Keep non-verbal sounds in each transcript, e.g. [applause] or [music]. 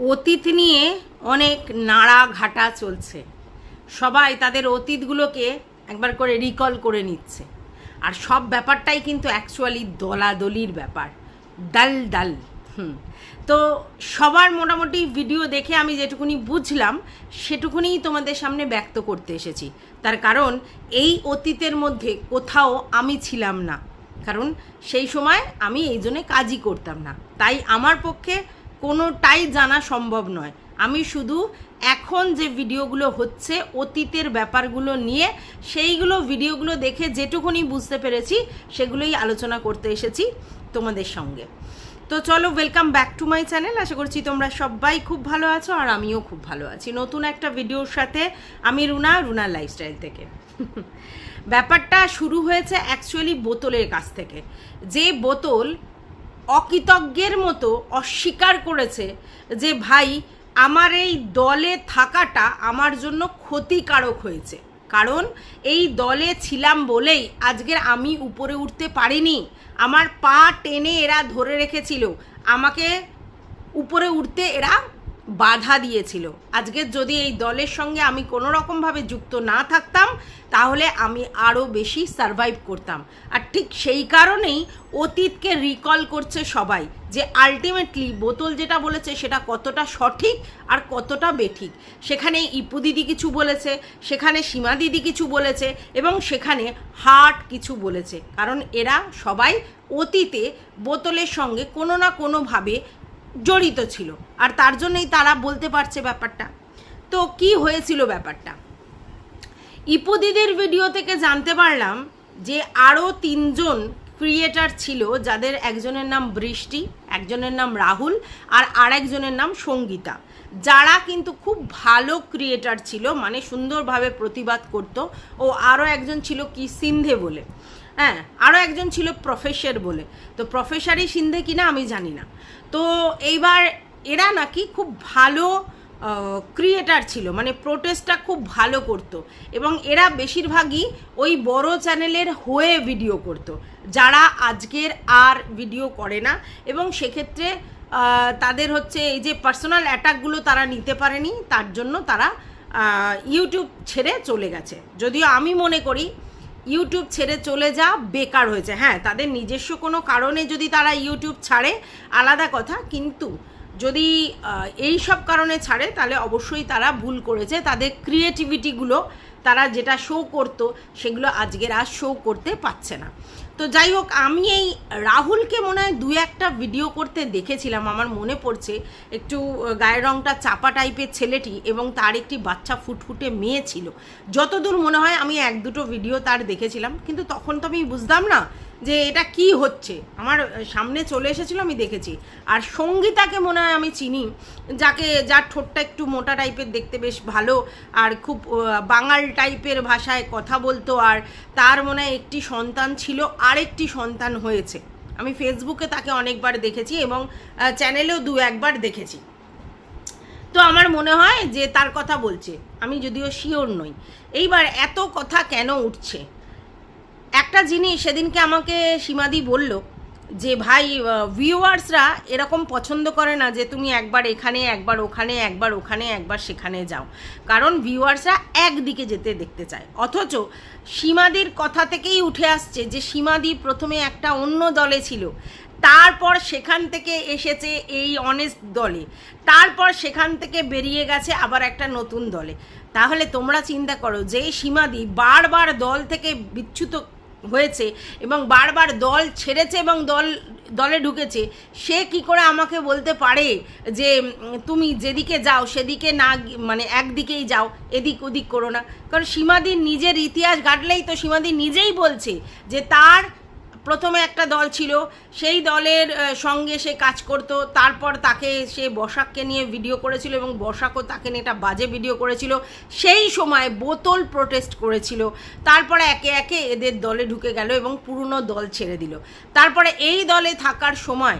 অতীত নিয়ে অনেক নাড়া ঘাটা চলছে। সবাই তাদের অতীতগুলোকে একবার করে রিকল করে নিচ্ছে। আর সব ব্যাপারটাই কিন্তু অ্যাকচুয়ালি দলাদলির ব্যাপার। ডাল ডাল। হুম। তো সবার মোটামুটি ভিডিও দেখে আমি যেটুকুনি বুঝলাম, সেটুকুনিই তোমাদের সামনে ব্যক্ত করতে এসেছি। তার কারণ, এই অতীতের মধ্যে কোথাও আমি ছিলাম না। কারণ সেই সময় আমি এই জন্যে কাজই করতাম না। তাই আমার পক্ষে কোনোটাই জানা সম্ভব নয়। আমি শুধু এখন যে ভিডিওগুলো হচ্ছে, অতীতের ব্যাপারগুলো নিয়ে, সেইগুলো ভিডিওগুলো দেখে যেটুকুনি বুঝতে পেরেছি, সেগুলোই আলোচনা করতে এসেছি তোমাদের সঙ্গে। তো চলো welcome back to my channel আশা করছি তোমরা সবাই খুব ভালো আছো আর আমিও খুব ভালো আছি। নতুন একটা ভিডিওর সাথে আমি রুনা রুনা লাইফস্টাইল থেকে। ব্যাপারটা শুরু হয়েছে অ্যাকচুয়ালি বোতলের কাছ থেকে। যে বোতল অকৃতজ্ঞের মতো অস্বীকার করেছে যে, ভাই, আমার এই দলে থাকাটা আমার জন্য ক্ষতিকারক হয়েছে। কারণ এই দলে ছিলাম বলেই আজকের আমি উপরে উঠতে পারিনি। আমার পা টেনে এরা ধরে রেখেছিল। আমাকে উপরে উঠতে এরা বাধা দিয়েছিল। আজকে যদি এই দলের সঙ্গে আমি কোনো রকমভাবে যুক্ত না থাকতাম, তাহলে আমি আরও বেশি সারভাইভ করতাম। আর ঠিক সেই কারণেই অতীতকে রিকল করছে সবাই যে আলটিমেটলি বোতল যেটা বলেছে সেটা কতটা সঠিক আর কতটা বেঠিক। সেখানে ইপু দিদি কিছু বলেছে, সেখানে সীমা দিদি কিছু বলেছে এবং সেখানে হার্ট কিছু বলেছে। কারণ এরা সবাই অতীতে বোতলের সঙ্গে কোনো না কোনোভাবে জড়িত ছিল। আর তার জন্যই তারা বলতে পারছে ব্যাপারটা। তো কি হয়েছিল ব্যাপারটা? ইপু দিদির ভিডিও থেকে জানতে পারলাম যে আরও তিনজন ক্রিয়েটার ছিল, যাদের একজনের নাম বৃষ্টি, একজনের নাম রাহুল, আর আরেকজনের নাম সঙ্গীতা। যারা কিন্তু খুব ভালো ক্রিয়েটার ছিল মানে সুন্দরভাবে প্রতিবাদ করত। ও আরও একজন ছিল কি সিন্ধে বলে। হ্যাঁ আরও একজন ছিল প্রফেসর বলে। তো প্রফেসরই সিন্ধে কিনা আমি জানি না। তো এইবার এরা নাকি খুব ভালো ক্রিয়েটার ছিল মানে প্রোটেস্টটা খুব ভালো করত। এবং এরা বেশিরভাগই ওই বড় চ্যানেলের হয়ে ভিডিও করত, যারা আজকের আর ভিডিও করে না। এবং সেক্ষেত্রে তাদের হচ্ছে এই যে পার্সোনাল অ্যাটাকগুলো তারা নিতে পারেনি, তার জন্য তারা ইউটিউব ছেড়ে চলে গেছে। যদিও আমি মনে করি ইউটিউব ছেড়ে চলে যা, বেকার হয়েছে হ্যাঁ তাদের নিজস্ব কোনো কারণে যদি তারা ইউটিউব ছাড়ে, আলাদা কথা। কিন্তু যদি এই সব কারণে ছাড়ে, তাহলে অবশ্যই তারা ভুল করেছে। তাদের ক্রিয়েটিভিটিগুলো তারা যেটা শো করতো, সেগুলো আজকের আর শো করতে পারছে না। তো যাই হোক, আমি এই রাহুলকে মনে হয় দু একটা ভিডিও করতে দেখেছিলাম। আমার মনে পড়ছে একটু গায়ের রংটা চাপা টাইপের ছেলেটি এবং তার একটি বাচ্চা ফুটফুটে মেয়ে ছিল। যতদূর মনে হয় আমি এক দুটো ভিডিও তার দেখেছিলাম, কিন্তু তখন তো আমি বুঝতাম না যে এটা কি হচ্ছে? আমার সামনে চলে এসেছিল, আমি দেখেছি। আর সঙ্গীতাকে মনে হয় আমি চিনি, যাকে, যার ঠোঁটটা একটু মোটা টাইপের দেখতে বেশ ভালো, আর খুব বাঙাল টাইপের ভাষায় কথা বলতো, আর তার মনে হয় একটি সন্তান ছিল, আরেকটি সন্তান হয়েছে। আমি ফেসবুকে তাকে অনেকবার দেখেছি এবং চ্যানেলেও দু একবার দেখেছি। তো আমার মনে হয় যে তার কথা বলছে, আমি যদিও শিওর নই। এইবার এত কথা কেন উঠছে? একটা জিনিস সেদিনকে আমাকে সীমাদি বলল যে, ভাই ভিউয়ার্সরা এরকম পছন্দ করে না যে, তুমি একবার এখানে, একবার ওখানে একবার ওখানে, একবার সেখানে যাও। কারণ ভিউয়ার্সরা একদিকে যেতে দেখতে চায়। অথচ সীমাদির কথা থেকেই উঠে আসছে যে, সীমাদি প্রথমে একটা অন্য দলে ছিল। তারপর সেখান থেকে এসেছে এই অনেস্ট দলে। তারপর সেখান থেকে বেরিয়ে গেছে আবার একটা নতুন দলে। তাহলে তোমরা চিন্তা করো যে, সীমাদি বারবার দল থেকে বিচ্যুত হয়েছে এবং বারবার দল ছেড়েছে এবং দল, দলে ঢুকেছে, সে কি করে আমাকে বলতে পারে যে তুমি যেদিকে যাও, সেদিকে না মানে একদিকেই যাও, এদিক ওদিক করো না? কারণ সীমাদির নিজের ইতিহাস ঘাটলেই তো সীমাদি নিজেই বলছে যে তার প্রথমে একটা দল ছিল, সেই দলের সঙ্গে সে কাজ করত, তারপর তাকে সে বসাককে নিয়ে ভিডিও করেছিল এবং বসাকও তাকে নিয়ে একটা বাজে ভিডিও করেছিল। সেই সময় বোতল প্রোটেস্ট করেছিল। তারপরে একে একে এদের দলে ঢুকে গেল এবং পুরনো দল ছেড়ে দিল। তারপরে এই দলে থাকার সময়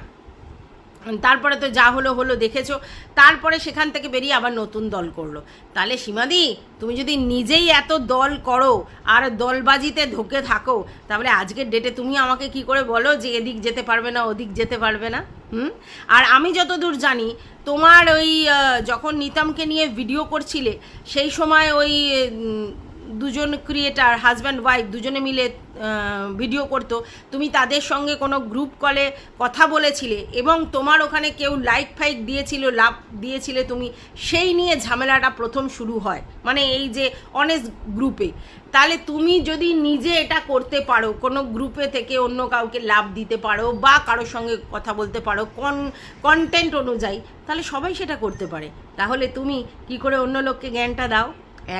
তারপরে তো যা হলো হলো দেখেছ। তারপরে সেখান থেকে বেরিয়ে আবার নতুন দল করল। তাহলে সীমাদি, তুমি যদি নিজেই এত দল করো আর দলবাজিতে ধোকে থাকো, তাহলে আজকের ডেটে তুমি আমাকে কি করে বলো যে এদিক যেতে পারবে না, ওদিক যেতে পারবে না? হুম? আর আমি যতদূর জানি, তোমার ওই যখন নিতামকে নিয়ে ভিডিও করছিলে, সেই সময় ওই দুজন ক্রিয়েটার হাজব্যান্ড ওয়াইফ দুজনে মিলে ভিডিও করতো। তুমি তাদের সঙ্গে কোনো গ্রুপ কলে কথা বলেছিলে এবং তোমার ওখানে কেউ লাইক ফাইক দিয়েছিল লাভ দিয়েছিলে তুমি, সেই নিয়ে ঝামেলাটা প্রথম শুরু হয়। মানে এই যে অনেস্ট গ্রুপে তাহলে তুমি যদি নিজে এটা করতে পারো, কোনো গ্রুপে থেকে অন্য কাউকে লাভ দিতে পারো বা কারোর সঙ্গে কথা বলতে পারো কন কন্টেন্ট অনুযায়ী, তাহলে সবাই সেটা করতে পারে। তাহলে তুমি কি করে অন্য লোককে জ্ঞানটা দাও?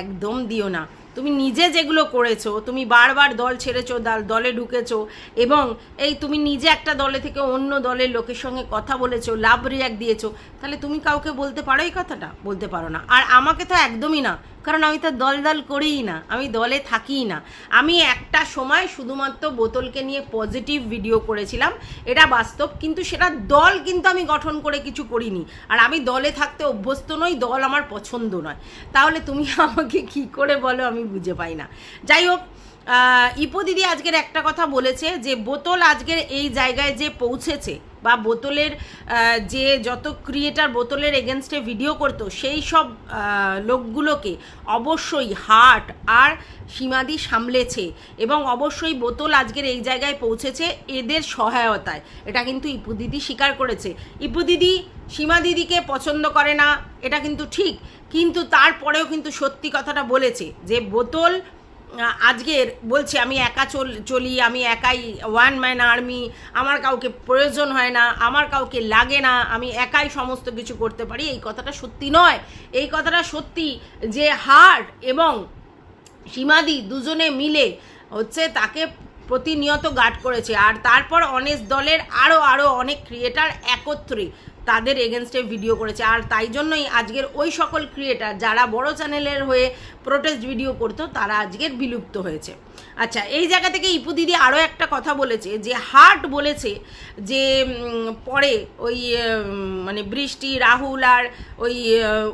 একদম দিও না। তুমি নিজে যেগুলো করেছ, তুমি বারবার দল ছেড়েছো দল দলে ঢুকেছো, এবং এই তুমি নিজে একটা দলে থেকে অন্য দলের লোকের সঙ্গে কথা বলেছ, লাভ রিয়াক্ট দিয়েছ, তাহলে তুমি কাউকে বলতে পারো এই কথাটা? বলতে পারো না। আর আমাকে তো একদমই না। কারণ আমি তো দল দল করিই না, আমি দলে থাকিই না। আমি একটা সময় শুধুমাত্র বোতলকে নিয়ে পজিটিভ ভিডিও করেছিলাম, এটা বাস্তব, কিন্তু সেটা দল কিন্তু আমি গঠন করে কিছু করিনি। আর আমি দলে থাকতে অভ্যস্ত নই, দল আমার পছন্দ নয়। তাহলে তুমি [laughs] আমাকে কি করে বলো আমি বুঝে পাই না। যাই হোক ইপো দিদি আজকের একটা কথা বলেছে যে, বোতল আজকের এই জায়গায় যে পৌঁছেছে বা বোতলের যে যত ক্রিয়েটার বোতলের এগেনস্টে ভিডিও করতো, সেই সব লোকগুলোকে অবশ্যই হার্ট আর সীমাদি সামলেছে এবং অবশ্যই বোতল আজকের এই জায়গায় পৌঁছেছে এদের সহায়তায়। এটা কিন্তু ইপু দিদি স্বীকার করেছে। ইপু দিদি সীমা দিদিকে পছন্দ করে না, এটা কিন্তু ঠিক। কিন্তু তারপরেও কিন্তু সত্যি কথাটা বলেছে যে বোতল আজকের, বলছে আমি একা চল, চলি, আমি একাই ওয়ান ম্যান আর্মি আমার কাউকে প্রয়োজন হয় না, আমার কাউকে লাগে না, আমি একাই সমস্ত কিছু করতে পারি, এই কথাটা সত্যি নয়। এই কথাটা সত্যি যে হার্ট এবং সীমাদি দুজনে মিলে হচ্ছে তাকে প্রতিনিয়ত গার্ড করেছে। আর তারপর অনেক দলের আরও আরও অনেক ক্রিয়েটার একত্রে তাদের এগেনস্টে ভিডিও করেছে। আর তাই জন্যই আজকের ওই সকল ক্রিয়েটার যারা বড় চ্যানেলের হয়ে প্রোটেস্ট ভিডিও করতো, তারা আজকের বিলুপ্ত হয়েছে। আচ্ছা এই জায়গা থেকে ইপু দিদি আরও একটা কথা বলেছে, যে হার্ট বলেছে যে পরে ওই মানে বৃষ্টি, রাহুল আর ওই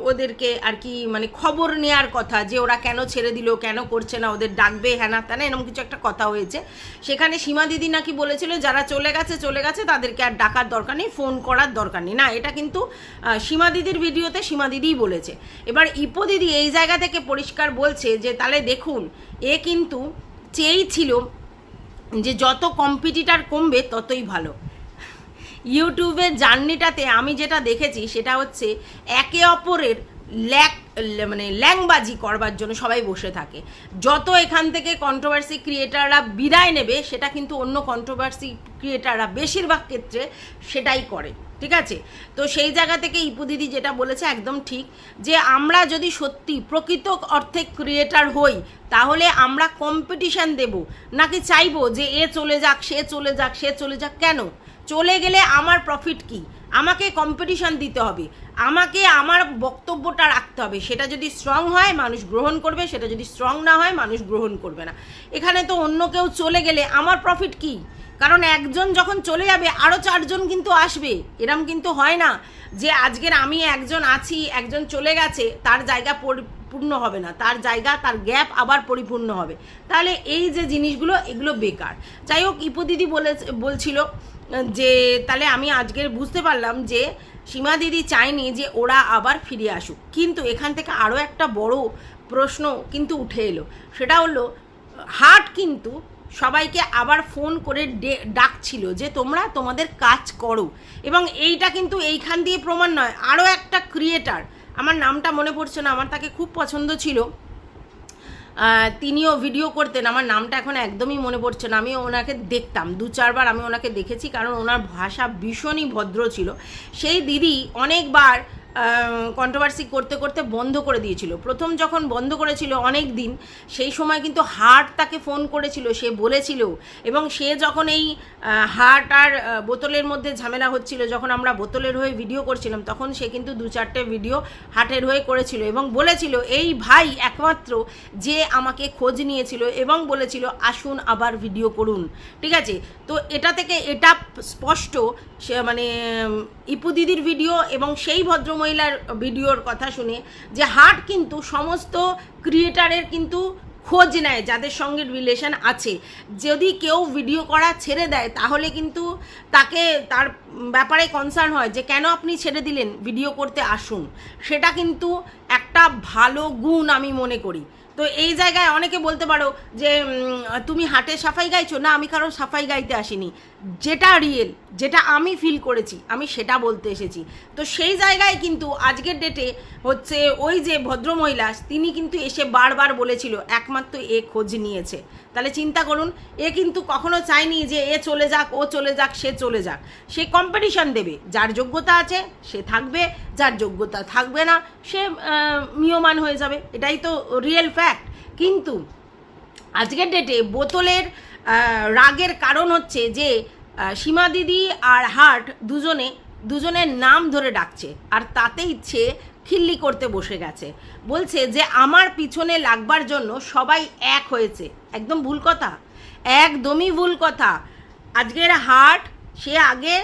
ওদেরকে আর কি মানে খবর নেওয়ার কথা, যে ওরা কেন ছেড়ে দিল, কেন করছে না, ওদের ডাকবে হ্যানা ত্যানা এরকম কিছু একটা কথা হয়েছে। সেখানে সীমা দিদি নাকি বলেছিল, যারা চলে গেছে চলে গেছে, তাদেরকে আর ডাকার দরকার নেই, ফোন করার দরকার নেই। না, এটা কিন্তু সীমা দিদির ভিডিওতে সীমা দিদিই বলেছে। এবার ইপো দিদি এই জায়গা থেকে পরিষ্কার বলছে যে, তাহলে দেখুন, এ কিন্তু চেয়েই ছিল যে যত কম্পিটিটার কমবে, ততই ভালো। ইউটিউবের জার্নিটাতে আমি যেটা দেখেছি, সেটা হচ্ছে একে অপরের ল্যাক মানে ল্যাংবাজি করবার জন্য সবাই বসে থাকে। যত এখান থেকে কন্ট্রোভার্সি ক্রিয়েটাররা বিদায় নেবে, সেটা কিন্তু অন্য কন্ট্রোভার্সি ক্রিয়েটাররা বেশিরভাগ ক্ষেত্রে সেটাই করে। ঠিক আছে? তো সেই জায়গা থেকে ইপু দিদি যেটা বলেছে একদম ঠিক, যে আমরা যদি সত্যি প্রকৃত অর্থে ক্রিয়েটার হই, তাহলে আমরা কম্পিটিশান দেব। নাকি চাইব যে এ চলে যাক, সে চলে যাক, সে চলে যাক, কেন? চলে গেলে আমার প্রফিট কি? আমাকে কম্পিটিশান দিতে হবে। আমাকে আমার বক্তব্যটা রাখতে হবে। সেটা যদি স্ট্রং হয়, মানুষ গ্রহণ করবে। সেটা যদি স্ট্রং না হয়, মানুষ গ্রহণ করবে না। এখানে তো অন্য কেউ চলে গেলে আমার প্রফিট কি? কারণ একজন যখন চলে যাবে আরও চারজন কিন্তু আসবে। এরম কিন্তু হয় না যে, আজকের আমি একজন আছি, একজন চলে গেছে, তার জায়গা পরিপূর্ণ হবে না। তার জায়গা, তার গ্যাপ আবার পরিপূর্ণ হবে। তাহলে এই যে জিনিসগুলো, এগুলো বেকার। যাই হোক, ইপু দিদি বলে বলছিল, যে তাহলে আমি আজকের বুঝতে পারলাম যে সীমা দিদি চায়নি যে ওরা আবার ফিরে আসুক। কিন্তু এখান থেকে আরও একটা বড় প্রশ্ন কিন্তু উঠে এলো। সেটা হলো হার্ট কিন্তু সবাইকে আবার ফোন করে ডাকছিল যে তোমরা তোমাদের কাজ করো। এবং এইটা কিন্তু এইখান দিয়ে প্রমাণ নয় আরও একটা ক্রিয়েটার আমার নামটা মনে পড়ছে না, আমার তাকে খুব পছন্দ ছিল। তিনিও ভিডিও করতেন, আমার নামটা এখন একদমই মনে পড়ছে না। আমি ওনাকে দেখতাম, দু চারবার আমি ওনাকে দেখেছি, কারণ ওনার ভাষা ভীষণই ভদ্র ছিল। সেই দিদি অনেকবার কন্ট্রোভার্সি করতে করতে বন্ধ করে দিয়েছিল। প্রথম যখন বন্ধ করেছিল অনেক দিন, সেই সময় কিন্তু হার্ট তাকে ফোন করেছিল, সে বলেছিল এবং সে যখন এই হার্ট আর বোতলের মধ্যে ঝামেলা হচ্ছিল, যখন আমরা বোতলের হয়ে ভিডিও করছিলাম, তখন সে কিন্তু দু চারটে ভিডিও হার্টের হয়ে করেছিল এবং বলেছিল, এই ভাই একমাত্র যে আমাকে খোঁজ নিয়েছিল এবং বলেছিল, আসুন আবার ভিডিও করুন। ঠিক আছে? তো এটা থেকে এটা স্পষ্ট, সে মানে ইপু দিদির ভিডিও এবং সেই ভদ্রমহিলার ভিডিওর কথা শুনে যে হার্ট কিন্তু সমস্ত ক্রিয়েটারের কিন্তু খোঁজ নেয়, যাদের সঙ্গে রিলেশন আছে। যদি কেউ ভিডিও করা ছেড়ে দেয়, তাহলে কিন্তু তাকে তার ব্যাপারে কনসার্ন হয় যে কেন আপনি ছেড়ে দিলেন ভিডিও করতে আসুন। সেটা কিন্তু একটা ভালো গুণ আমি মনে করি। তো এই জায়গায় অনেকে বলতে পারো যে তুমি হাটে সাফাই গাইছো? না, আমি কারও সাফাই গাইতে আসিনি। যেটা রিয়েল যেটা আমি ফিল করেছি আমি সেটা বলতে এসেছি। তো সেই জায়গায় কিন্তু আজকের ডেটে হচ্ছে ওই যে ভদ্রমহিলা তিনি কিন্তু এসে বারবার বলেছিল একমাত্র এ খোঁজ নিয়েছে। তাহলে চিন্তা করুন এ কিন্তু কখনো চায়নি যে এ চলে যাক ও চলে যাক সে চলে যাক। সে কম্পিটিশন দেবে যার যোগ্যতা আছে সে থাকবে যার যোগ্যতা থাকবে না সে আহ, মিয়মান হয়ে যাবে। এটাই তো রিয়েল ফ্যাক্ট কিন্তু আজকের ডেটে বোতলের রাগের কারণ হচ্ছে যে সীমা দিদি আর হার্ট দুজনে, দুজনের নাম ধরে ডাকছে, আর তাতে ইচ্ছে খিল্লি করতে বসে গেছে। বলছে যে, আমার পিছনে লাগবার জন্য সবাই এক হয়েছে। একদম ভুল কথা। একদমই ভুল কথা। আজকের হার্ট, সে আগে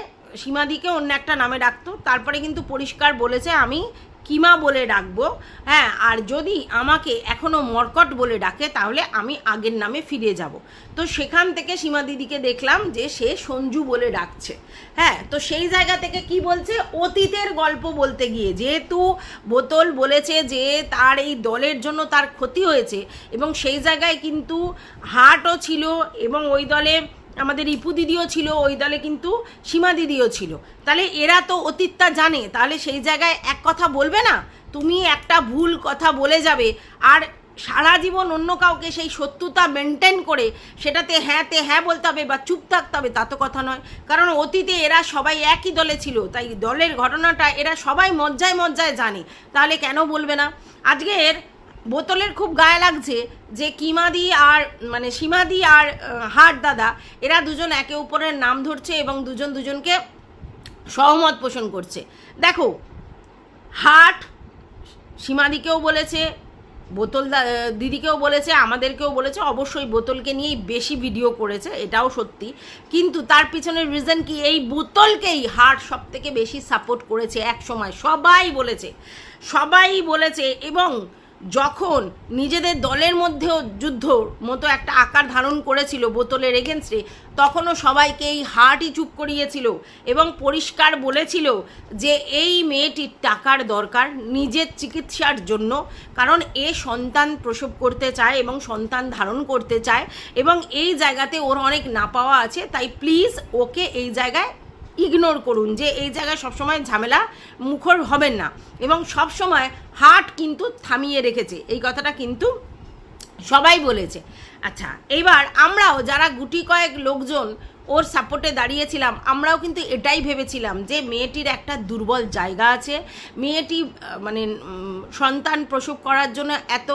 সীমাদিকে অন্য একটা নামে ডাকতো, তারপরে কিন্তু পরিষ্কার বলেছে, আমি কিমা বলে ডাকবো হ্যাঁ আর যদি আমাকে এখনও মর্কট বলে ডাকে, তাহলে আমি আগের নামে ফিরে যাব। তো সেখান থেকে সীমা দিদিকে দেখলাম যে সে সঞ্জু বলে ডাকছে। হ্যাঁ তো সেই জায়গা থেকে কি বলছে? অতীতের গল্প বলতে গিয়ে। যেহেতু বোতল বলেছে যে তার এই দলের জন্য তার ক্ষতি হয়েছে, এবং সেই জায়গায় কিন্তু হাটও ছিল, এবং ওই দলে আমাদের রিপু দিদিও ছিল, ওই দলে কিন্তু সীমা দিদিও ছিল। তাহলে এরা তো অতীতটা জানে, তাহলে সেই জায়গায় এক কথা বলবে না? তুমি একটা ভুল কথা বলে যাবে, আর সারা জীবন অন্য কাউকে সেই সত্যতা মেনটেন করে সেটাতে হ্যাঁ তে হ্যাঁ বলতে হবে বা চুপ থাকতে হবে, তা তো কথা নয়। কারণ অতীতে এরা সবাই একই দলে ছিল, তাই দলের ঘটনাটা এরা সবাই মজ্জায় মজ্জায় জানে, তাহলে কেন বলবে না? আজকের বোতলের খুব গায়ে লাগছে যে কিমাদি আর মানে সীমাদি আর হাট দাদা, এরা দুজন একে অপরের নাম ধরছে এবং দুজন দুজনকে সহমত পোষণ করছে। দেখো, হাট সীমাদিকেও বলেছে, বোতল দিদিকেও বলেছে, আমাদেরকেও বলেছে, অবশ্যই বোতলকে নিয়েই বেশি ভিডিও করেছে, এটাও সত্যি। কিন্তু তার পিছনের রিজন কি? এই বোতলকেই হার্ট সব থেকে বেশি সাপোর্ট করেছে এক সময় সবাই বলেছে সবাই বলেছে এবং যখন নিজেদের দলের মধ্যেও যুদ্ধ মতো একটা আকার ধারণ করেছিল বোতলের এগেনস্টে তখনও সবাইকে এই হার্টই চুপ করিয়েছিল এবং পরিষ্কার বলেছিল যে এই মেয়েটির টাকার দরকার নিজের চিকিৎসার জন্য, কারণ এ সন্তান প্রসব করতে চায় এবং সন্তান ধারণ করতে চায় এবং এই জায়গাতে ওর অনেক না পাওয়া আছে, তাই প্লিজ ওকে এই জায়গায় ইগনোর করুন যে এই জায়গায় সবসময় ঝামেলা মুখর হবেন না। এবং সবসময় হার্ট কিন্তু থামিয়ে রেখেছে। এই কথাটা কিন্তু সবাই বলেছে। আচ্ছা এবার আমরাও যারা গুটি কয়েক লোকজন ওর সাপোর্টে দাঁড়িয়েছিলাম। আমরাও কিন্তু এটাই ভেবেছিলাম যে মেয়েটির একটা দুর্বল জায়গা আছে। মেয়েটি মানে সন্তান প্রসব করার জন্য এত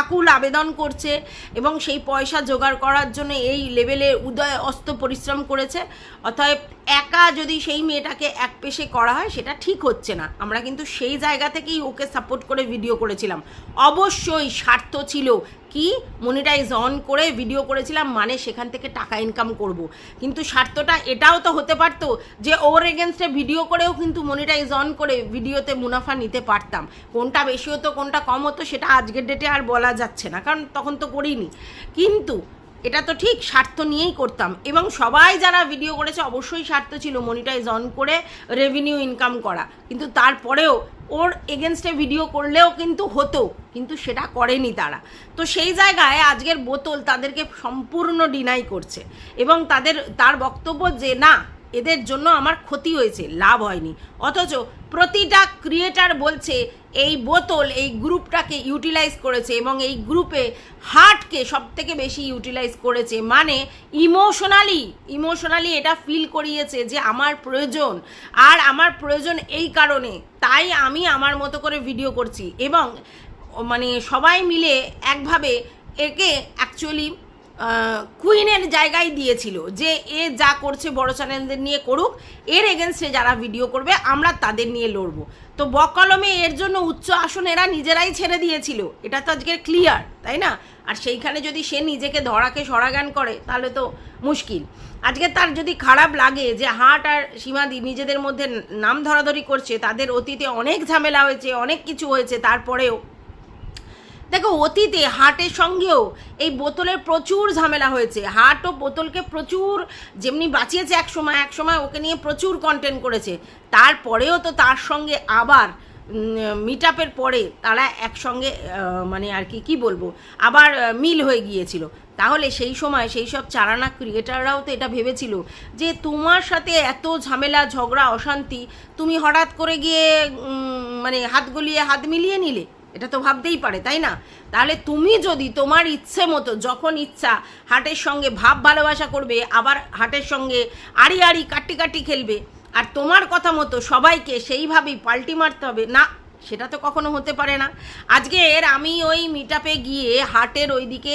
আকুল আবেদন করছে এবং সেই পয়সা জোগাড় করার জন্য এই লেভেলে উদয় অস্ত পরিশ্রম করেছে। অতএব একা যদি সেই মেয়েটাকে এক পেশে করা হয়, সেটা ঠিক হচ্ছে না। আমরা কিন্তু সেই জায়গা থেকেই ওকে সাপোর্ট করে ভিডিও করেছিলাম। অবশ্যই স্বার্থ ছিল কি মনিটাইজ অন করে ভিডিও করেছিলাম মানে সেখান থেকে টাকা ইনকাম করব। কিন্তু স্বার্থটা এটাও তো হতে পারতো যে ওর এগেনস্টে ভিডিও করেও কিন্তু মনিটাইজ অন করে ভিডিওতে মুনাফা নিতে পারতাম। কোনটা বেশি হতো, কোনটা কম হতো, সেটা আজকের ডেটে আর বলা যাচ্ছে না, কারণ তখন তো করিনি। কিন্তু এটা তো ঠিক, স্বার্থ নিয়েই করতাম। এবং সবাই যারা ভিডিও করেছে, অবশ্যই স্বার্থ ছিল মনিটাইজ অন করে রেভিনিউ ইনকাম করা। কিন্তু তারপরেও ওর এগেনস্টে ভিডিও করলেও কিন্তু হতো, কিন্তু সেটা করেনি তারা। তো সেই জায়গায় আজকের বোতল তাদেরকে সম্পূর্ণ ডিনাই করছে। এবং তাদের, তার বক্তব্য যে, না এদের জন্য আমার ক্ষতি হয়েছে, লাভ হয়নি। অথচ প্রতিটা ক্রিয়েটার বলছে, এই বোতল এই গ্রুপটাকে ইউটিলাইজ করেছে এবং এই গ্রুপে হার্টকে সব থেকে বেশি ইউটিলাইজ করেছে। মানে ইমোশনালি ইমোশনালি এটা ফিল করিয়েছে যে আমার প্রয়োজন। আর আমার প্রয়োজন এই কারণে। তাই আমি আমার মতো করে ভিডিও করছি এবং মানে সবাই মিলে একভাবে একে অ্যাকচুয়ালি কুইনের জায়গায় দিয়েছিল যে এ যা করছে বড় চ্যানেলদের নিয়ে করুক, এর এগেনস্টে যারা ভিডিও করবে, আমরা তাদের নিয়ে লড়বো। তো বকলমে এর জন্য উচ্চ আসন এরা নিজেরাই ছেড়ে দিয়েছিল। এটা তো আজকের ক্লিয়ার তাই না? আর সেইখানে যদি সে নিজেকে ধরাকে সরাগান করে, তাহলে তো মুশকিল। আজকে তার যদি খারাপ লাগে যে হাট আর সীমাদি নিজেদের মধ্যে নাম ধরাধরি করছে, তাদের অতীতে অনেক ঝামেলা হয়েছে, অনেক কিছু হয়েছে, তারপরেও দেখো, অতীতে হাটের সঙ্গেও এই বোতলের প্রচুর ঝামেলা হয়েছে। হাট ও বোতলকে প্রচুর যেমনি বাঁচিয়েছে এক সময় এক সময় ওকে নিয়ে প্রচুর কন্টেন্ট করেছে। তারপরেও তো তার সঙ্গে আবার মিট আপের পরে তারা একসঙ্গে মানে আর কি কি বলব, আবার মিল হয়ে গিয়েছিল। তাহলে সেই সময় সেই সব চারানা ক্রিয়েটাররাও তো এটা ভেবেছিল যে তোমার সাথে এত ঝামেলা, ঝগড়া, অশান্তি, তুমি হঠাৎ করে গিয়ে মানে হাত গলিয়ে হাত মিলিয়ে নিলে? এটা তো ভাবতেই পারে, তাই না? তাহলে তুমি যদি তোমার ইচ্ছে মতো, যখন ইচ্ছা, হাটের সঙ্গে ভাব ভালোবাসা করবে, আবার হাটের সঙ্গে আড়ি আড়ি কাটি কাটি খেলবে, আর তোমার কথা মতো সবাইকে সেইভাবেই পাল্টি মারতে হবে, না, সেটা তো কখনো হতে পারে না। আজকের আমি ওই মিটাপে গিয়ে হাটের ওইদিকে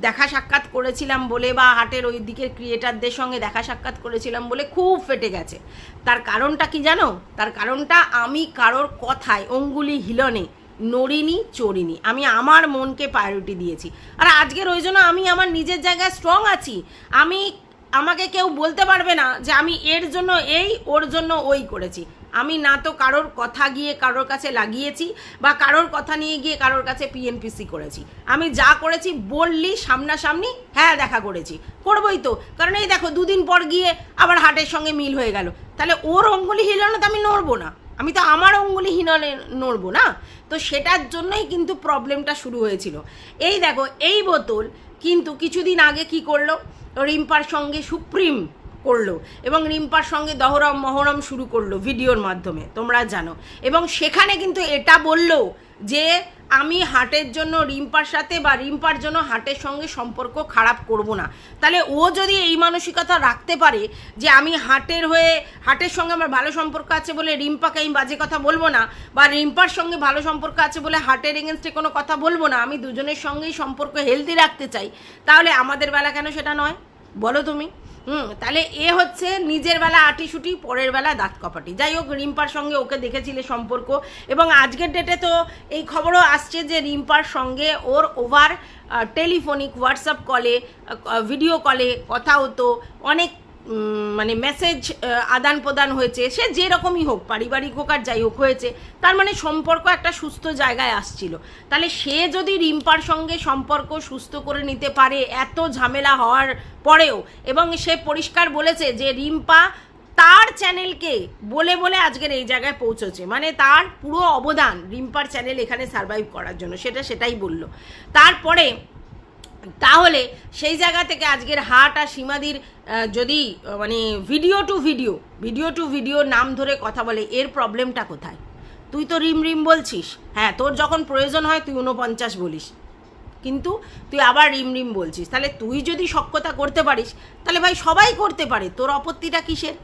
দেখা সাক্ষাৎ করেছিলাম বলে বা হাটের ওই দিকের ক্রিয়েটারদের সঙ্গে দেখা সাক্ষাৎ করেছিলাম বলে খুব ফেটে গেছে। তার কারণটা কি জানো? তার কারণটা আমি কারোর কথায় অঙ্গুলি হিলনে, নড়িনি, চড়িনি। আমি আমার মনকে প্রায়োরিটি দিয়েছি। আর আজকের ওই জন্য আমি আমার নিজের জায়গায় স্ট্রং আছি। আমি, আমাকে কেউ বলতে পারবে না যে আমি এর জন্য এই, ওর জন্য ওই করেছি। আমি না তো কারোর কথা গিয়ে কারোর কাছে লাগিয়েছি বা কারোর কথা নিয়ে গিয়ে কারোর কাছে পিএনপিসি করেছি। আমি যা করেছি বললি, সামনাসামনি হ্যাঁ দেখা করেছি। করবোই তো। কারণ এই দেখো, দুদিন পর গিয়ে আবার হাটের সঙ্গে মিল হয়ে গেল। তাহলে ওর অঙ্গুলি হিলানো তো আমি নড়বো না। আমি তো আমার অঙ্গুলি হিনলে নড়বো না। তো সেটার জন্যই কিন্তু প্রবলেমটা শুরু হয়েছিল। এই দেখো, এই বোতল কিন্তু কিছুদিন আগে কি করল? রিম্পার সঙ্গে সুপ্রিম করল এবং রিম্পার সঙ্গে দহরম, মহরম শুরু করল ভিডিওর মাধ্যমে, তোমরা জানো। এবং সেখানে কিন্তু এটা বলল যে আমি হাটের জন্য রিম্পার সাথে বা রিম্পার জন্য হাটের সঙ্গে সম্পর্ক খারাপ করব না। তাহলে ও যদি এই মানসিকতা রাখতে পারে যে আমি হাটের হয়ে, হাটের সঙ্গে আমার ভালো সম্পর্ক আছে বলে রিম্পাকে আমি বাজে কথা বলব না, বা রিম্পার সঙ্গে ভালো সম্পর্ক আছে বলে হাটের এগেনস্টে কোনো কথা বলব না, আমি দুজনের সঙ্গেই সম্পর্ক হেলদি রাখতে চাই, তাহলে আমাদের বেলা কেন সেটা নয়? বলো তুমি। হুম, তাহলে এ হচ্ছে নিজের বেলা আটিসুটি পরের বেলা দাঁত কপাটি। যাই হোক, রিম্পার সঙ্গে ওকে দেখেছিলে সম্পর্ক। এবং আজকের ডেটে তো এই খবরও আসছে যে রিম্পার সঙ্গে ওর ওভার টেলিফোনিক হোয়াটসঅ্যাপ কলে ভিডিও কলে কথা হতো। অনেক মানে মেসেজ আদান প্রদান হয়েছে, সে যেরকমই হোক, পারিবারিক হোক আর যাই হোক হয়েছে, তার মানে সম্পর্ক একটা সুস্থ জায়গায় আসছিল। তাহলে সে যদি রিম্পার সঙ্গে সম্পর্ক সুস্থ করে নিতে পারে, এত ঝামেলা হওয়ার পরেও, এবং সে পরিষ্কার বলেছে যে রিম্পা তার চ্যানেলকে বলে বলে আজকের এই জায়গায় পৌঁছেছে। মানে তার পুরো অবদান রিম্পার চ্যানেল এখানে সার্ভাইভ করার জন্য, সেটা সেটাই বলল। তারপরে তাহলে সেই জায়গা থেকে আজকের হাট আর সীমাদির যদি মানে video to video video to video নাম ধরে কথা বলে, এর প্রবলেমটা কোথায়? তুই তো রিম রিম বলছিস। হ্যাঁ তোর যখন প্রয়োজন হয়, তুই উনপঞ্চাশ বলিস। কিন্তু তুই আবার রিম রিম বলছিস। তাহলে তুই যদি সক্ষতা করতে পারিস, তাহলে ভাই সবাই করতে পারে। তোর আপত্তিটা কিসের?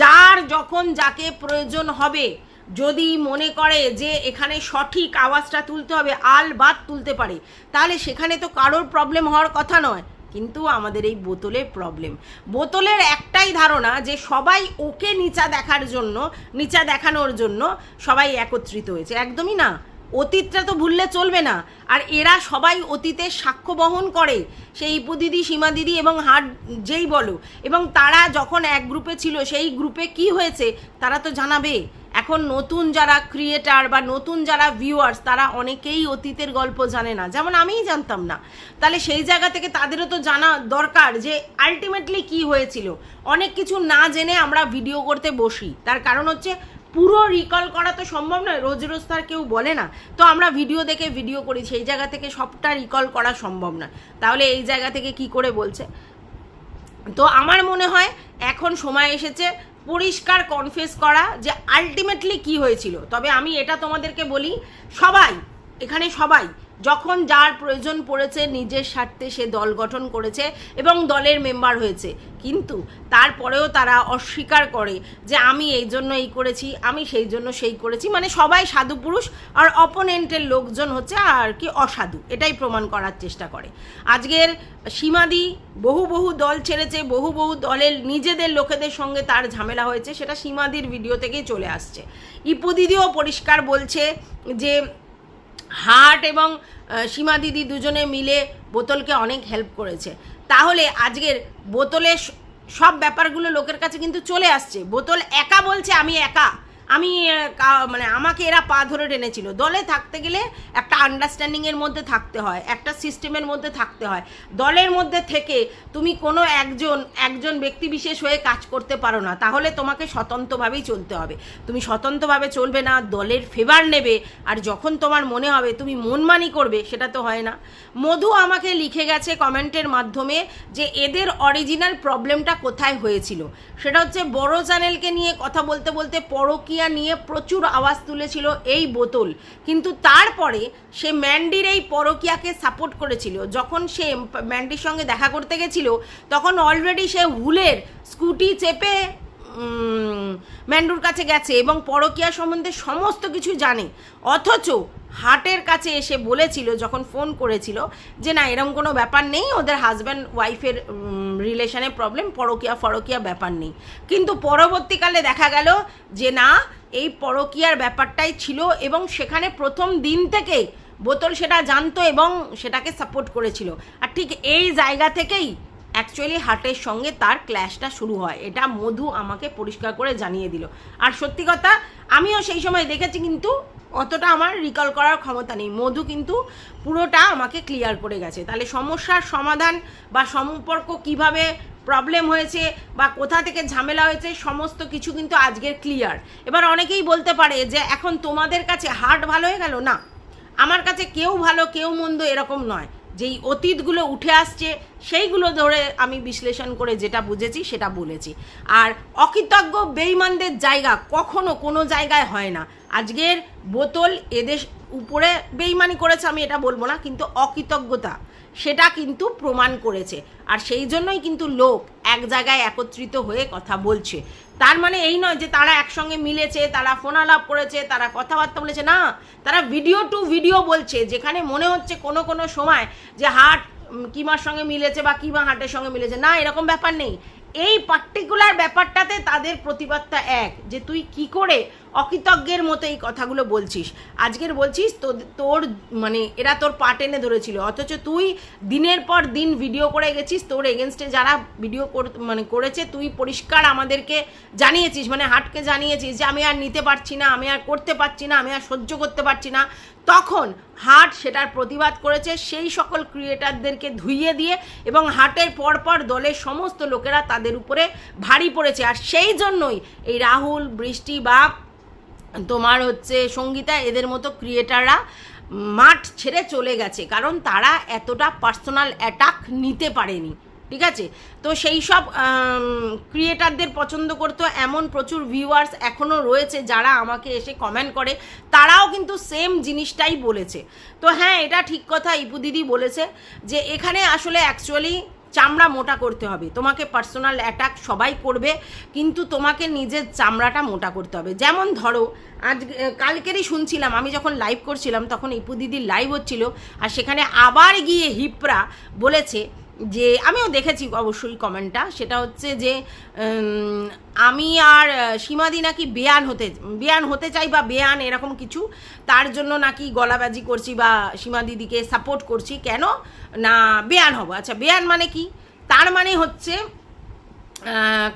যার যখন যাকে প্রয়োজন হবে যদি মনে করে যে এখানে সঠিক আওয়াজটা তুলতে হবে, আল বাদ তুলতে পারে, তাহলে সেখানে তো কারোর প্রবলেম হওয়ার কথা নয়। কিন্তু আমাদের এই বোতলের প্রবলেম বোতলের একটাই ধারণা যে সবাই ওকে নিচা দেখার জন্য, নিচা দেখানোর জন্য সবাই একত্রিত হয়েছে। একদমই না। অতীতটা তো ভুললে চলবে না। আর এরা সবাই অতীতের সাক্ষ্য বহন করে। সেই ইপু দিদি সীমা দিদি এবং হাট যেই বলো। এবং তারা যখন এক গ্রুপে ছিল, সেই গ্রুপে কি হয়েছে তারা তো জানাবে। এখন নতুন যারা ক্রিয়েটার বা নতুন যারা ভিউয়ার্স তারা অনেকেই অতীতের গল্প জানে না। যেমন আমিই জানতাম না। তাহলে সেই জায়গা থেকে তাদেরও তো জানা দরকার যে আলটিমেটলি কি হয়েছিল। অনেক কিছু না জেনে আমরা ভিডিও করতে বসি। তার কারণ হচ্ছে পুরো রিকল করা তো সম্ভব নয়, রোজ রোজ তার কেউ বলে না। তো আমরা ভিডিও দেখে ভিডিও করি, সেই জায়গা থেকে সবটা রিকল করা সম্ভব নয়। তাহলে এই জায়গা থেকে কি করে বলছে? তো আমার মনে হয় এখন সময় এসেছে পরিষ্কার কনফেস করা যে আলটিমেটলি কি হয়েছিল। তবে আমি এটা তোমাদেরকে বলি, সবাই, এখানে সবাই যখন যার প্রয়োজন পড়েছে, নিজের স্বার্থে সে দল গঠন করেছে এবং দলের মেম্বার হয়েছে। কিন্তু তারপরেও তারা অস্বীকার করে যে আমি এই জন্য এই করেছি, আমি সেই জন্য সেই করেছি। মানে সবাই সাধু পুরুষ আর অপোনেন্টের লোকজন হচ্ছে আর কি অসাধু। এটাই প্রমাণ করার চেষ্টা করে। আজকের সীমাদি বহু বহু দল ছেড়েছে, বহু বহু দলের নিজেদের লোকেদের সঙ্গে তার ঝামেলা হয়েছে, সেটা সীমাদির ভিডিও থেকেই চলে আসছে। ইপু দিদিও পরিষ্কার বলছে যে হাট এবং সীমা দিদি দুজনে মিলে বোতলকে অনেক হেল্প করেছে। তাহলে আজকের বোতলে সব ব্যাপারগুলো লোকের কাছে কিন্তু চলে আসছে। বোতল একা বলছে, আমি একা। আমি মানে আমাকে এরা পা ধরে টেনেছিল। দলে থাকতে গেলে একটা আন্ডারস্ট্যান্ডিংয়ের মধ্যে থাকতে হয়, একটা সিস্টেমের মধ্যে থাকতে হয়। দলের মধ্যে থেকে তুমি কোনো একজন একজন ব্যক্তি বিশেষ হয়ে কাজ করতে পারো না, তাহলে তোমাকে স্বতন্ত্রভাবেই চলতে হবে। তুমি স্বতন্ত্রভাবে চলবে না, দলের ফেভার নেবে, আর যখন তোমার মনে হবে তুমি মনমানি করবে, সেটা তো হয় না। মধু আমাকে লিখে গেছে কমেন্টের মাধ্যমে যে এদের অরিজিনাল প্রবলেমটা কোথায় হয়েছিল? সেটা হচ্ছে বড় চ্যানেলকে নিয়ে কথা বলতে বলতে পরকিয়া নিয়ে প্রচুর আওয়াজ তুলেছিল এই বোতল। কিন্তু তারপরে সে ম্যান্ডির এই পরকিয়াকে সাপোর্ট করেছিল। যখন সে ম্যান্ডির সঙ্গে দেখা করতে গেছিল, তখন অলরেডি সে হুলের স্কুটি চেপে ম্যান্ডুর কাছে গেছে এবং পরকিয়া সম্বন্ধে সমস্ত কিছু জানে। অথচ হাটের কাছে এসে বলেছিল, যখন ফোন করেছিল যে, না এরকম কোনো ব্যাপার নেই, ওদের হাজব্যান্ড ওয়াইফের রিলেশনে প্রবলেম পরকিয়া, ফরকিয়া ব্যাপার নেই। কিন্তু পরবর্তীকালে দেখা গেল যে, না, এই পরকিয়ার ব্যাপারটাই ছিল এবং সেখানে প্রথম দিন থেকেই বোতল সেটা জানতো এবং সেটাকে সাপোর্ট করেছিল। আর ঠিক এই জায়গা থেকেই অ্যাকচুয়ালি হার্টের সঙ্গে তার ক্ল্যাশটা শুরু হয়। এটা মধু আমাকে পরিষ্কার করে জানিয়ে দিল। আর সত্যি কথা, আমিও সেই সময় দেখেছি কিন্তু অতটা আমার রিকল করার ক্ষমতা নেই। মধু কিন্তু পুরোটা আমাকে ক্লিয়ার করে গেছে। তাহলে সমস্যার সমাধান বা সম্পর্ক কীভাবে প্রবলেম হয়েছে বা কোথা থেকে ঝামেলা হয়েছে, সমস্ত কিছু কিন্তু আজকের ক্লিয়ার এবার অনেকেই বলতে পারে যে, এখন তোমাদের কাছে হার্ট ভালো হয়ে গেল? না। আমার কাছে কেউ ভালো, কেউ মন্দ এরকম নয়। যেই অতীতগুলো উঠে আসছে, সেইগুলো ধরে আমি বিশ্লেষণ করে যেটা বুঝেছি সেটা বলেছি। আর অকৃতজ্ঞ বেইমানদের জায়গা কখনো কোনো জায়গায় হয় না। আজকের বোতল এদের উপরে বেইমানি করেছে, আমি এটা বলব না, কিন্তু অকৃতজ্ঞতা, সেটা কিন্তু প্রমাণ করেছে। আর সেই জন্যই কিন্তু লোক এক জায়গায় একত্রিত হয়ে কথা বলছে। তার মানে এই নয় যে তারা একসঙ্গে মিলেছে তারা ফোন আলাপ করেছে তারা কথাবার্তা বলেছে। না তারা ভিডিও টু ভিডিও বলছে যেখানে মনে হচ্ছে কোনো কোনো সময় যে উম, কিমার সঙ্গে মিলেছে বা কিমা হাটের সঙ্গে মিলেছে। না, এরকম ব্যাপার নেই। এই পার্টিকুলার ব্যাপারটাতে তাদের প্রতিবাদটা এক, যে তুই কি করে অকৃতজ্ঞের মতো এই কথাগুলো বলছিস। আজকের বলছিস, তো, তোর মানে এরা তোর পা টেনে ধরেছিল। অথচ তুই দিনের পর দিন ভিডিও করে গেছিস, তোর এগেনস্টে যারা ভিডিও মানে করেছে, তুই পরিষ্কার আমাদেরকে জানিয়েছিস মানে হাটকে জানিয়েছিস যে আমি আর নিতে পারছি না, আমি আর করতে পারছি না, আমি আর সহ্য করতে পারছি না। তখন হাট সেটার প্রতিবাদ করেছে, সেই সকল ক্রিয়েটারদেরকে ধুইয়ে দিয়ে এবং হাটের পরপর দলের সমস্ত লোকেরা তাদের উপরে ভারী পড়েছে। আর সেই জন্যই এই রাহুল, বৃষ্টি বা তোমার হচ্ছে সঙ্গীতা, এদের মতো ক্রিয়েটাররা মাঠ ছেড়ে চলে গেছে। কারণ তারা এতটা পার্সোনাল অ্যাটাক নিতে পারেনি। ঠিক আছে? তো সেই সব ক্রিয়েটারদের পছন্দ করতো এমন প্রচুর ভিউয়ার্স এখনও রয়েছে যারা আমাকে এসে কমেন্ট করে। তারাও কিন্তু সেম জিনিসটাই বলেছে। তো হ্যাঁ এটা ঠিক কথা ইপু দিদি বলেছে যে এখানে আসলে অ্যাকচুয়ালি চামড়া মোটা করতে হবে। তোমাকে পার্সোনাল অ্যাটাক সবাই করবে, কিন্তু তোমাকে নিজের চামড়াটা মোটা করতে হবে। যেমন ধরো, আজ, কালকেরই শুনছিলাম, আমি যখন লাইভ করছিলাম, তখন ইপু দিদির লাইভ হচ্ছিল, আর সেখানে আবার গিয়ে হিপরা বলেছে যে আমিও দেখেছি অবশ্যই কমেন্টটা, সেটা হচ্ছে যে আমি আর সীমাদি নাকি বেয়ান হতে বেয়ান হতে চাই বা বেয়ান এরকম কিছু, তার জন্য নাকি গলাবাজি করছি বা সীমা দিদিকে সাপোর্ট করছি। কেন? না, বেয়ান হব। আচ্ছা বেয়ান মানে কি? তার মানে হচ্ছে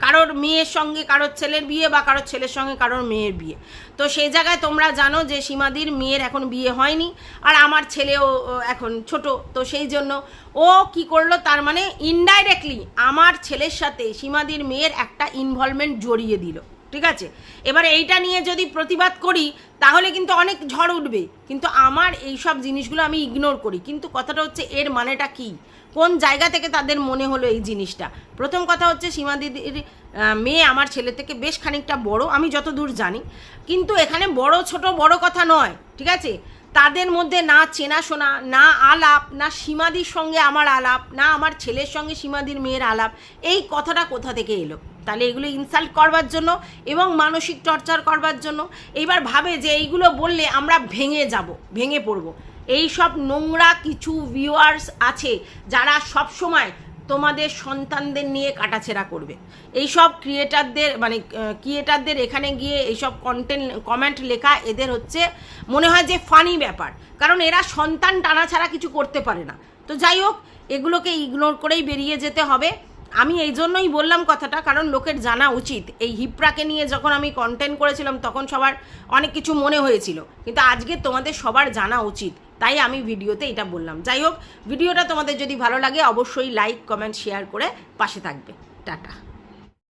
কারোর মেয়ের সঙ্গে কারোর ছেলের বিয়ে বা কারোর ছেলের সঙ্গে কারোর মেয়ের বিয়ে। তো সেই জায়গায় তোমরা জানো যে সীমাদির মেয়ের এখন বিয়ে হয়নি আর আমার ছেলেও এখন ছোট। তো সেই জন্য ও কি করল, তার মানে ইনডাইরেক্টলি আমার ছেলের সাথে সীমাদির মেয়ের একটা ইনভলভমেন্ট জড়িয়ে দিল। ঠিক আছে? এবার এইটা নিয়ে যদি প্রতিবাদ করি, তাহলে কিন্তু অনেক ঝড় উঠবে। কিন্তু আমার এই সব জিনিসগুলো আমি ইগনোর করি। কিন্তু কথাটা হচ্ছে, এর মানেটা কি? কোন জায়গা থেকে তাদের মনে হলো এই জিনিসটা? প্রথম কথা হচ্ছে সীমা দিদির মেয়ে আমার ছেলে থেকে বেশ খানিকটা বড়, আমি যতদূর জানি। কিন্তু এখানে বড়, ছোট, বড় কথা নয়, ঠিক আছে? তাদের মধ্যে না চেনাশোনা না আলাপ, না সীমাদির সঙ্গে আমার আলাপ, না আমার ছেলের সঙ্গে সীমাদির মেয়ের আলাপ, এই কথাটা কোথা থেকে এলো? তাহলে এগুলো ইনসাল্ট করবার জন্য এবং মানসিক টর্চার করবার জন্য। এইবার ভাবে যে এইগুলো বললে আমরা ভেঙে যাব, ভেঙে পড়ব। এই সব নোংরা কিছু ভিউয়ার্স আছে যারা সব সময় তোমাদের সন্তানদের নিয়ে কাটাছেড়া করবে। এইসব ক্রিয়েটারদের মানে ক্রিয়েটারদের এখানে গিয়ে এইসব কন্টেন্ট কমেন্ট লেখা এদের হচ্ছে মনে হয় যে ফানি ব্যাপার। কারণ এরা সন্তান টানা ছাড়া কিছু করতে পারে না। তো যাই হোক, এগুলোকে ইগনোর করেই বেরিয়ে যেতে হবে। আমি এই জন্যই বললাম কথাটা, কারণ লোকের জানা উচিত। এই হিপ্রাকে নিয়ে যখন আমি কন্টেন্ট করেছিলাম, তখন সবার অনেক কিছু মনে হয়েছিল। কিন্তু আজকে তোমাদের সবার জানা উচিত, তাই আমি ভিডিওতে এটা বললাম। যাই হোক, ভিডিওটা তোমাদের যদি ভালো লাগে, অবশ্যই লাইক কমেন্ট শেয়ার করে পাশে থাকবে। টাটা।